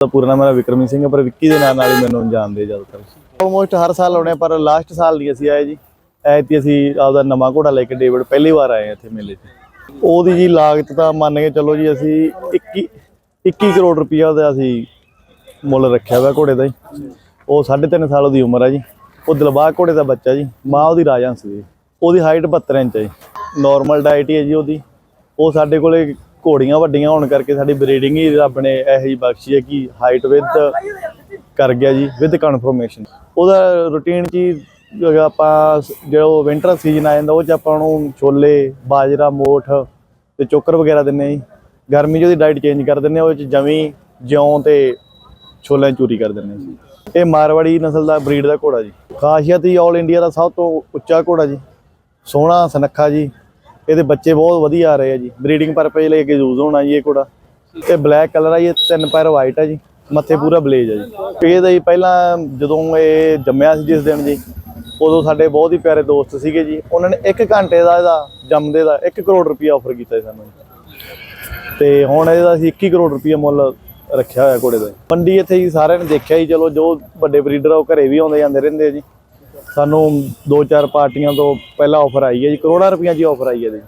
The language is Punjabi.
ਦਾ ਪੂਰਾ ਨਾਮ ਮੇਰਾ ਵਿਕਰਮੀ ਸਿੰਘ ਹੈ ਪਰ ਵਿੱਕੀ ਦੇ ਨਾਂ ਨਾਲ ਹੀ ਮੈਨੂੰ ਜਾਣਦੇ ਜ਼ਿਆਦਾਤਰ। ਆਲਮੋਸਟ ਹਰ ਸਾਲ ਆਉਣੇ ਆ, ਪਰ ਲਾਸਟ ਸਾਲ ਨਹੀਂ ਅਸੀਂ ਆਏ ਜੀ। ਐਤੀ ਅਸੀਂ ਆਪਦਾ ਨਵਾਂ ਘੋੜਾ ਲੈ ਕੇ ਡੇਵਿਡ ਪਹਿਲੀ ਵਾਰ ਆਏ ਇੱਥੇ ਮੇਲੇ 'ਚ। ਉਹਦੀ ਜੀ ਲਾਗਤ ਤਾਂ ਮੰਨ ਕੇ ਚੱਲੋ ਜੀ ਅਸੀਂ 21 21 ਕਰੋੜ ਰੁਪਈਆ ਦਾ ਅਸੀਂ ਮੁੱਲ ਰੱਖਿਆ ਹੋਇਆ ਘੋੜੇ ਦਾ ਜੀ। ਉਹ 3.5 ਸਾਲ ਉਹਦੀ ਉਮਰ ਹੈ ਜੀ। ਉਹ ਦਿਲਬਾਗ ਘੋੜੇ ਦਾ ਬੱਚਾ ਜੀ। ਮਾਂ ਉਹਦੀ ਰਾਜਹੰਸ ਸੀ ਉਹਦੀ ਹਾਈਟ 72 ਇੰਚ ਹੈ ਜੀ। ਨਾਰਮਲ ਡਾਈਟ ਹੀ ਹੈ ਜੀ ਉਹਦੀ। ਉਹ ਸਾਡੇ ਕੋਲੇ ਘੋੜੀਆਂ ਵੱਡੀਆਂ ਹੋਣ ਕਰਕੇ ਸਾਡੀ ਬਰੀਡਿੰਗ ਹੀ ਰੱਬ ਨੇ ਇਹੋ ਜਿਹੀ ਬਖਸ਼ੀ ਹੈ ਕਿ ਹਾਈਟ ਵਿਦ ਕਰ ਗਿਆ ਜੀ ਵਿਦ ਕਨਫਰਮੇਸ਼ਨ ਉਹਦਾ ਰੂਟੀਨ ਚ ਜਿਹੜਾ ਆਪਾਂ ਜਿਹੜਾ ਵਿੰਟਰ ਸੀਜ਼ਨ ਆ ਜਾਂਦਾ, ਉਹ ਚ ਆਪਾਂ ਨੂੰ ਛੋਲੇ, ਬਾਜਰਾ, ਮੋਠ ਤੇ ਚੋਕਰ ਵਗੈਰਾ ਦਿੰਨੇ ਆ ਜੀ। ਗਰਮੀ 'ਚ ਉਹਦੀ ਡਾਈਟ ਚੇਂਜ ਕਰ ਦਿੰਨੇ ਆ ਉਹ ਚ ਜਵੀਂ ਜਿਉਂ ਤੇ ਛੋਲਿਆਂ ਦੀ ਚੂਰੀ ਕਰ ਦਿੰਨੇ ਆ ਜੀ। ਇਹ ਮਾਰਵਾੜੀ ਨਸਲ ਦਾ ਬਰੀਡ ਦਾ ਘੋੜਾ ਜੀ। ਖਾਸੀਅਤ ਹੀ 올 ਇੰਡੀਆ ਦਾ ਸਭ ਤੋਂ ਉੱਚਾ ਘੋੜਾ ਜੀ। ਸੋਹਣਾ, ਸਨੱਖਾ ਜੀ। ਇਹਦੇ ਬੱਚੇ ਬਹੁਤ ਵਧੀਆ ਆ ਰਹੇ ਆ ਜੀ। ਬਰੀਡਿੰਗ ਪਰਪਸ ਲਈ ਅੱਗੇ ਯੂਜ਼ ਹੋਣਾ ਜੀ ਇਹ ਘੋੜਾ। ਇਹ ਬਲੈਕ ਕਲਰ ਆ ਜੀ ਤਿੰਨ ਪੈਰ ਵਾਈਟ ਆ ਜੀ, ਮੱਥੇ ਪੂਰਾ ਬਲੇਜ ਆ ਜੀ। ਇਹਦਾ ਜੀ ਪਹਿਲਾਂ ਜਦੋਂ ਇਹ ਜੰਮਿਆ ਸੀ ਜਿਸ ਦਿਨ ਜੀ, ਉਦੋਂ ਸਾਡੇ ਬਹੁਤ ਹੀ ਪਿਆਰੇ ਦੋਸਤ ਸੀਗੇ ਜੀ। ਉਹਨਾਂ ਨੇ 1 ਘੰਟੇ ਦਾ ਇਹਦਾ ਜੰਮਦੇ ਦਾ 1 ਕਰੋੜ ਰੁਪਇਆ ਆਫਰ ਕੀਤਾ ਸੀ ਸਾਨੂੰ ਤੇ ਹੁਣ ਇਹਦਾ ਅਸੀਂ 21 ਕਰੋੜ ਰੁਪਇਆ ਮੁੱਲ ਰੱਖਿਆ ਹੋਇਆ ਘੋੜੇ ਦਾ ਮੰਡੀ ਇੱਥੇ ਜੀ ਸਾਰਿਆਂ ਨੇ ਦੇਖਿਆ ਜੀ, ਚਲੋ ਜੋ ਵੱਡੇ ਬਰੀਡਰ ਆ ਉਹ ਘਰੇ ਵੀ ਆਉਂਦੇ ਜਾਂਦੇ ਰਹਿੰਦੇ ਆ ਜੀ। ਸਾਨੂੰ ਦੋ ਚਾਰ ਪਾਰਟੀਆਂ ਤੋਂ ਪਹਿਲਾਂ ਆਫਰ ਆਈ ਹੈ ਜੀ, ਕਰੋੜਾਂ ਰੁਪਈਆਂ ਦੀ ਆਫਰ ਆਈ ਹੈ ਜੀ